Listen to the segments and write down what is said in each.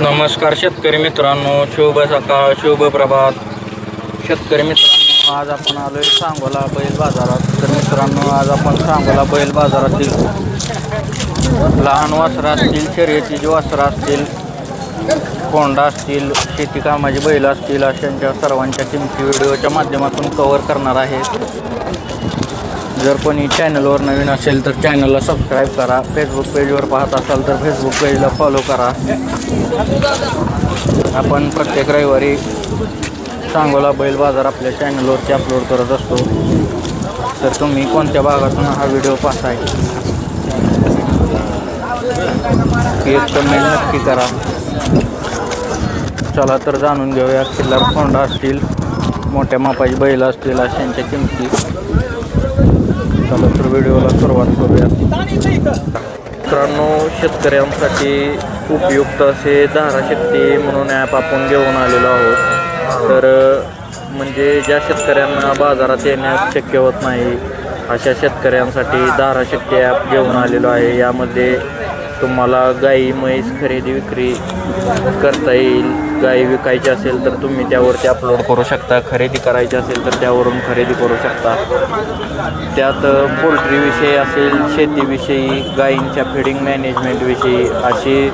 नमस्कार शेतकरी मित्रांनो शुभ सकाळ शुभ प्रभात. शेतकरी मित्रांनो आज आपण आलोय सांगोला बैल बाजारात. तर मित्रांनो आज आपण सांगोला बैल बाजारातील लहान वासरं असतील शर्यतीची वासरं असतील कोंडा असतील शेती कामाची बैल असतील अशांच्या सर्वांच्या किमती व्हिडिओच्या माध्यमातून कव्हर करणार आहे. जर कोणी चॅनलवर नवीन असेल तर चॅनलला सबस्क्राईब करा. फेसबुक पेजवर पाहत असाल तर फेसबुक पेजला फॉलो करा. आपण प्रत्येक रविवारी सांगोला बैल बाजार आपल्या चॅनलवरती अपलोड करत असतो. तर तुम्ही कोणत्या भागातून हा व्हिडिओ पाहताय? एक कमेंट नक्की करा. चला तर जाणून घेऊया. किल्लार कोंडा असतील मोठ्या मापाची बैल असतील अशांच्या किमती. व्हिडिओला सुरुवात करूया. मित्रांनो शेतकऱ्यांसाठी उपयुक्त असे धाराशक्ती म्हणून ॲप आपण घेऊन आलेलो आहोत. तर म्हणजे ज्या शेतकऱ्यांना बाजारात येण्यास शक्य होत नाही अशा शेतकऱ्यांसाठी धाराशक्ती ॲप घेऊन आलेलो आहे. यामध्ये तुम्हाला गाई म्हैस खरेदी विक्री करता येईल. गाय विकायची असेल तर तुम्ही त्यावरती अपलोड करू शकता. खरेदी करायची असेल तर त्यावरून खरेदी करू शकता. त्यात पोल्ट्रीविषयी असेल शेतीविषयी गायींच्या फिडिंग मॅनेजमेंटविषयी अशी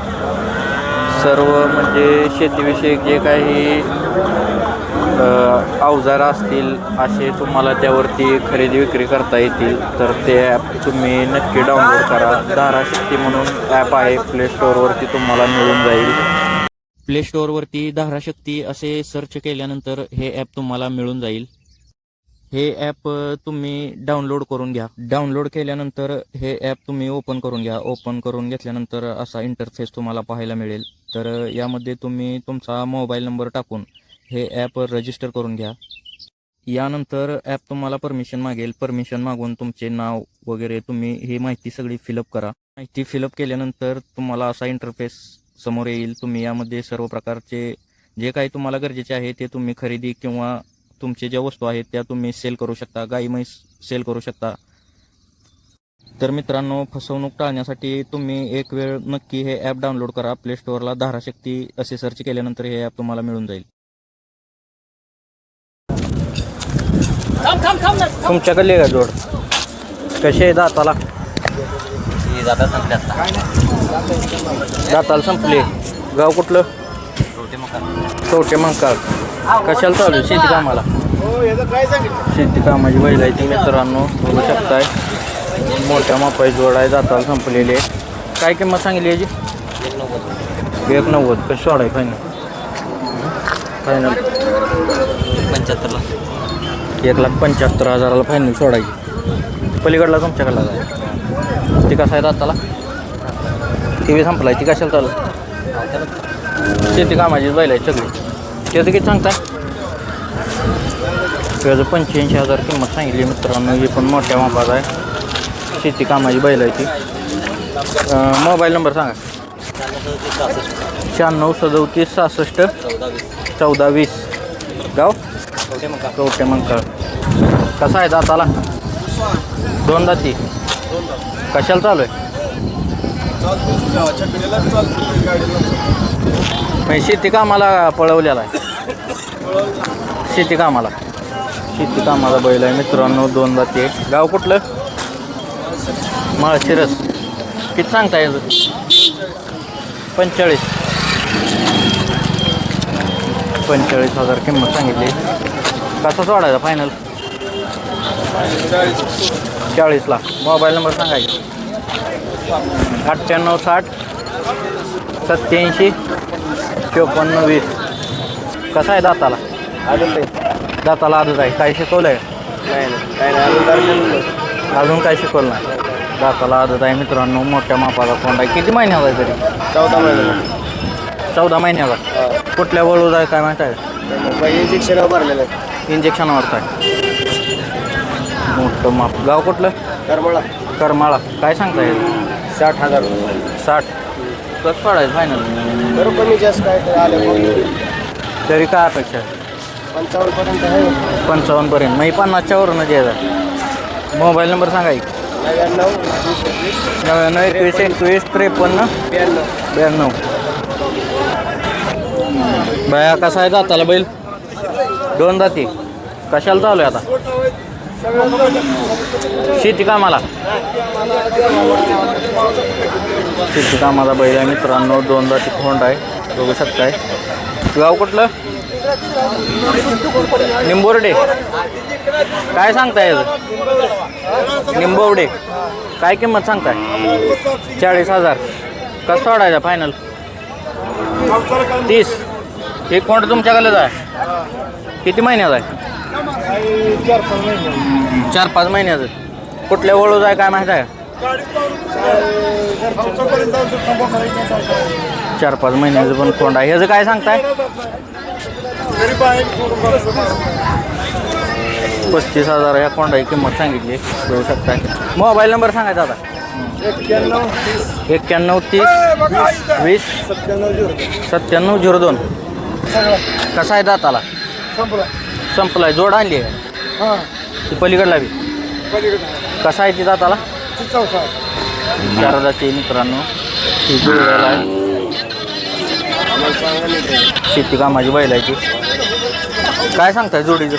सर्व म्हणजे शेतीविषयी जे काही अवजार असतील असे तुम्हाला त्यावरती खरेदी विक्री करता येतील. तर ते ॲप तुम्ही नक्की डाउनलोड करा. धाराशक्ती म्हणून ॲप आहे प्ले स्टोअरवरती तुम्हाला मिळून जाईल. प्ले स्टोअरवरती धाराशक्ती असे सर्च केल्यानंतर हे ॲप तुम्हाला मिळून जाईल. हे ॲप तुम्ही डाउनलोड करून घ्या. डाउनलोड केल्यानंतर हे ॲप तुम्ही ओपन करून घ्या. ओपन करून घेतल्यानंतर असा इंटरफेस तुम्हाला पाहायला मिळेल. तर यामध्ये तुम्ही तुमचा मोबाईल नंबर टाकून हे ॲप रजिस्टर करून घ्या. यानंतर ॲप तुम्हाला परमिशन मागेल. परमिशन मागून तुमचे नाव वगैरे तुम्ही ही माहिती सगळी फिलअप करा. माहिती फिलअप केल्यानंतर तुम्हाला असा इंटरफेस समोर येईल तुम्ही यामध्ये सर्व प्रकारचे जे काही तुम्हाला गरजेचे आहे ते तुम्ही खरेदी किंवा तुमचे ज्या वस्तू आहेत त्या तुम्ही सेल करू शकता गाई म्हैस सेल करू शकता. तर मित्रांनो फसवणूक टाळण्यासाठी तुम्ही एक वेळ नक्की हे ॲप डाउनलोड करा. प्ले स्टोअरला धाराशक्ती असे सर्च केल्यानंतर हे ॲप तुम्हाला मिळून जाईल. तुमच्याकडले का जोड. कसे आहे दाताला? जाता संपल्यात. दाताला संपले. गाव कुठलं? रोटी मका कशाला चालू आहे? शेती कामाला? शेती कामाची बैल आहे ती मित्रांनो बघू शकताय. मोठ्या मापाई जोड आहे दाताला संपलेली आहे. काय किंमत सांगितली याची? एक नव्वद. कशी सोडाय फायनल फायनल पंच्याहत्तरला एक लाख पंच्याहत्तर हजाराला फायनल सोडायची. पलीकडला तुमच्याकडला जाय ती कसं आहे दाताला? टी व्ही संपलाय ती कशाला चालू? शेती कामाची बैल आहे सगळी. त्याचं किती सांगता? त्याचं पंच्याऐंशी हजार किंमत सांगितली मित्रांनो ही पण मोठ्या मापात आहे. शेती कामाची बैल आहे ती. मोबाईल नंबर सांगा. शहाण्णव सदोतीस सहासष्ट चौदा वीस. गाव? रोटी मका कवटे मंकाळ कसा आहे दाताला? दोन दाती. कशाला चालू आहे? म्हणजे शेती कामाला पळवलेला आहे. शेती कामाला. शेती कामाला बैल आहे मित्रांनो दोन ते. गाव कुठलं? माळशिरस. किती सांगता याचं पंचेचाळीस. पंचेचाळीस हजार किंमत सांगितली. कसा सोडायचा फायनल चाळीस लाख मोबाईल नंबर सांगायचा. अठ्ठ्याण्णव साठ सत्याऐंशी चोपन्न वीस. कसा आहे दाताला? दाताला आजच आहे. काय शिकवलं आहे. अजून काय शिकवलं नाही? दाताला आदत आहे मित्रांनो. मोठ्या मापाचा कोंडा आहे. किती महिन्याचा आहे तरी? चौदा महिने चौदा महिन्याचा कुठल्या वळूच आहे? काय माहिती आहे? इंजेक्शन भरलेलं आहे. इंजेक्शनावरच आहे मोठं माप. गाव कुठलं? करमळा. करमाळा. काय सांगता येईल साठ हजार. साठ. कसं पडायचं फायनल बरं कमी जास्त काय तर आले तरी काय अपेक्षा आहे? पंचावन्न पर्यंत आहे. पंचावन्नपर्यंत मग पन्नासच्या वरून द्यायचा मोबाईल नंबर सांगा की नव्याण्णव वीस एकवीस नव्याण्णव एकवीस एकवीस त्रेपन्न. ब्याण्णव. ब्याण्णव. बाया कसा आहे दाताला बैल? दोन दाती. कशाला चालू आहे आता? शेती कामाला. शेती कामाला बैल आहे मित्रांनो दोनदा ती खोंड आहे बघू शकताय गाव कुठलं? निंबोर्डे. काय सांगताय याचं? काय किंमत सांगताय? चाळीस हजार. कसं सोडायचा फायनल तीस. हे कोण तुमच्याकडेच आहे? किती महिन्यात आहे? चार पाच महिन्याचं कुठल्या वळूज आहे काय माहीत आहे? चार पाच महिन्याचं पण कोंड आहे. ह्याचं काय सांगताय? पस्तीस हजार ह्या कोंडाची किंमत सांगितली. देऊ शकताय. मोबाईल नंबर सांगायचा आता एक्क्याण्णव तीस एक्क्याण्णव तीस वीस सत्त्याण्णव झिरो सत्त्याण्णव झिरो दोन. कसा आहे दाताला? संपला संपलाय जोड आणली आहे. हां. ती पलीकडला बी. पलीकडे कसा आहे ती दाताला? चौसा मित्रांनो ती जुळलेला आहे. शेती कामाची बैल आहे ती. काय सांगताय जोडीचं?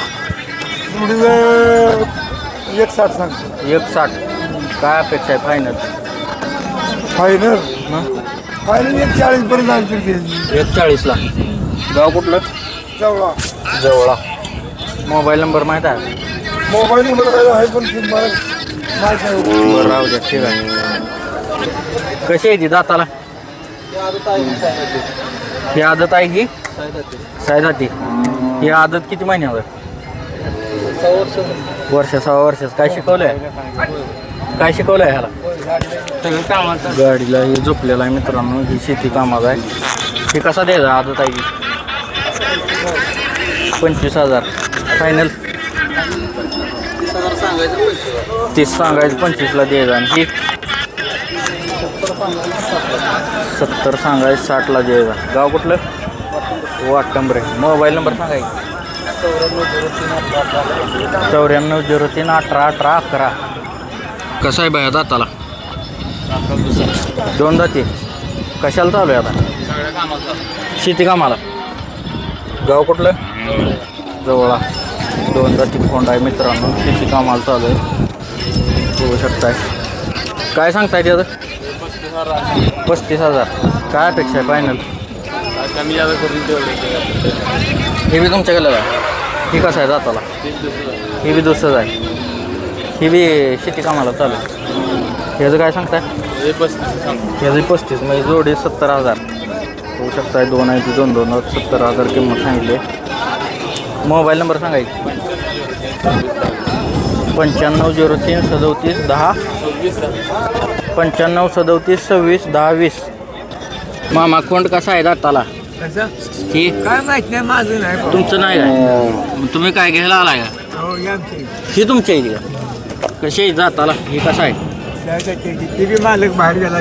एक साठ सांगतो. एक साठ. काय अपेक्षा आहे फायनल फायनल फायनल एक चाळीस पर्यंत आणतील एक चाळीसला. गाव कुठलं? जवळा. जवळा. मोबाईल नंबर माहीत आहे? मोबाईल नंबर काय आहे पण ती मला माहिती आहे बरं राहू द्या ठीक आहे. कशी आहे ती दाताला? ही आदत आहे ही सायदाती ही आदत किती महिन्यावर? वर्ष सहा वर्षाचं. काय शिकवलंय? काय शिकवलंय ह्याला? गाडीला हे झोपलेलं आहे मित्रांनो. ही शेती कामाचं आहे. ही कसा द्यायचा? आदत आहे ही पंचवीस हजार. फायनल. तीस सांगायचं पंचवीसला द्यायचं आणि ही सत्तर सांगायचं साठला द्यायचा गाव कुठलं? वाटंबरे. मोबाईल नंबर सांगायचं चौऱ्याण्णव झिरो तीन अठरा अठरा अकरा. कसं आहे बाया दाताला? दोन दाती. कशाला चालू आहे आता? शेती कामाला. गाव कुठलं? जवळा. दोन दाती फोंड आहे मित्रांनो. शेती कामाला चालू आहे. बघू शकताय. काय सांगताय त्याचं? पस्तीस हजार. काय अपेक्षा आहे फायनल हे बी तुमच्याकडे आहे. ही कसं आहे जाताला? ही बी दुसरंच आहे. ही बी शेती कामाला चालू आहे. ह्याचं काय सांगताय? ह्याचं पस्तीस. म्हणजे जोडी सत्तर हजार. होऊ शकताय दोन आहे ती दोन दोन. सत्तर हजार किंमत सांगितली मोबाईल नंबर सांगायची पंच्याण्णव झिरो तीन सदोतीस दहा. पंच्याण्णव सदोतीस सव्वीस दहा वीस. मामा कोंड कसा आहे दाताला? ही काय माहीत नाही माझं नाही. तुमचं नाही काय? तुम्ही काय घ्यायला आलाय का? हो ही तुमच्या इथे का? कशी आहे जाताला ही कसं आहे? मालक बाहेर गेला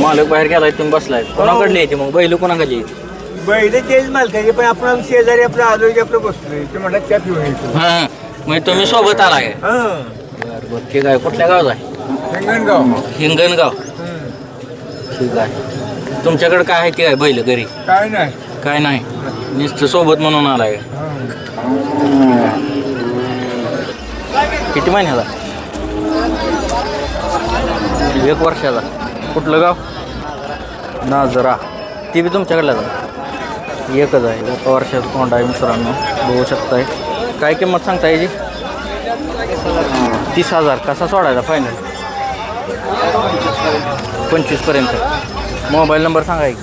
मालक बाहेर गेलाय तुम्ही बसलाय. कोणाकडली येते मग? बैल कोणाकडली येते बैल तेच मालकाचे पण आपण शेजारी आपलं आलो की आपलं बसलोय. ते म्हणतात त्या पिऊन यायचं हां म्हणजे तुम्ही सोबत आलाय. हां. बरं बरं ठीक आहे. कुठल्या गावात आहे? हिंगणगाव. हिंगणगाव. ठीक आहे. तुमच्याकडे काय आहे ते काय बैल घरी? काय नाही. काय नाही. नुसतं सोबत म्हणून आलाय. किती महिन्याचा? एक वर्षाचा. कुठलं गाव? नाजरा. ती बी तुमच्याकडलं आहे. एकच आहे. एका वर्षाचा कोंडा आहे मित्रांनो. बघू शकताय. काय किंमत सांगता याची तीस हजार. कसा सोडायचा फायनल पंचवीसपर्यंत मोबाईल नंबर सांगा एक.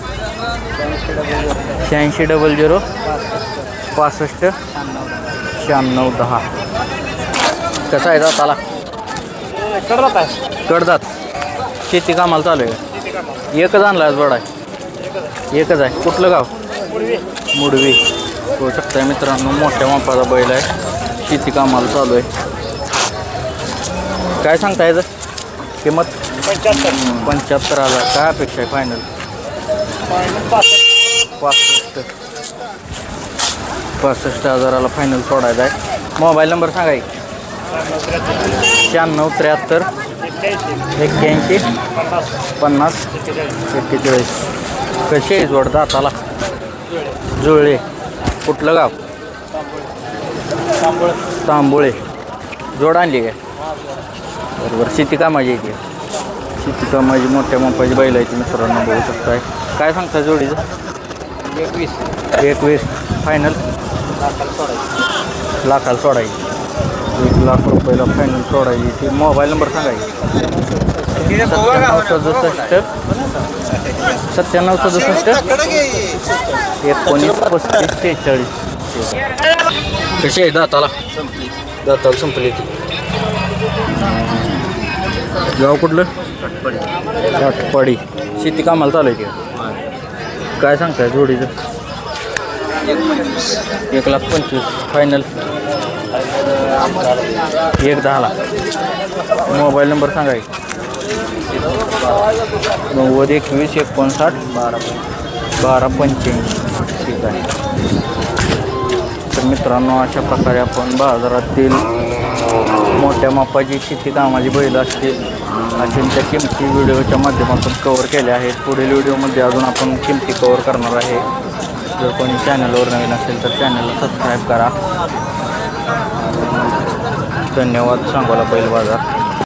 शहाऐंशी डबल झिरो पासष्ट शहाण्णव दहा. कसा आहे दाताला? करत आहे कडदात. शेती कामाला चालू आहे एकच आणला आहे बडा. आहे एकच आहे. कुठलं गाव? मुडवी. होऊ शकताय मित्रांनो मोठ्या मापाचा बैल आहे. शेती कामाला चालू आहे. काय सांगता याचं किंमत? पंच्याहत्तर. पंच्याहत्तर हजार. काय अपेक्षा आहे फायनल पासष्ट. पासष्ट. हजाराला फायनल सोडायचा आहे. मोबाईल नंबर सांगा एक. शहाण्णव त्र्याहत्तर. एक्क्याऐंशी. पन्नास. एक्केचाळीस. कशी आहे जोड जुळले. कुठलं गाव? तांबोळे. जोड आणली काय? बरोबर. शेती कामाची येते शेती कामाची मोठ्या मापाची बैल आहे मित्रांनो बघू शकताय. काय सांगता जोडीचं? एकवीस. एकवीस. फायनल लाखाला सोडायची. एक लाख रुपयाला फायनल सोडायची. ती मोबाईल नंबर सांगायची. सत्त्याण्णव सदुसष्ट. सत्त्याण्णव सदुसष्ट. एकोणीस पस्तीस शेहेचाळीस. कशी आहे दाताला? दाताला संपली ती. गाव कुठलं? आटपाडी शेती कामाला चालू आहे ती काय सांगताय जोडीचं? एक लाख पंचवीस. फायनल एक दहाला. मोबाईल नंबर सांगा एक. नव्वद एकवीस एकोणसाठ बारा बारा पंच्याऐंशी. ठीक आहे. तर मित्रांनो अशा प्रकारे आपण बाजारातील मोठ्या मापाची शेती कामाची बैल असतील त्यांच्या किमती व्हिडिओच्या माध्यमातून कवर केल्या आहेत. पुढील व्हिडिओमध्ये अजून आपण किमती कवर करणार आहे. जर कोणी चॅनलवर नवीन असेल तर चॅनलला सबस्क्राईब करा. धन्यवाद. सांगोला बैल बाजार.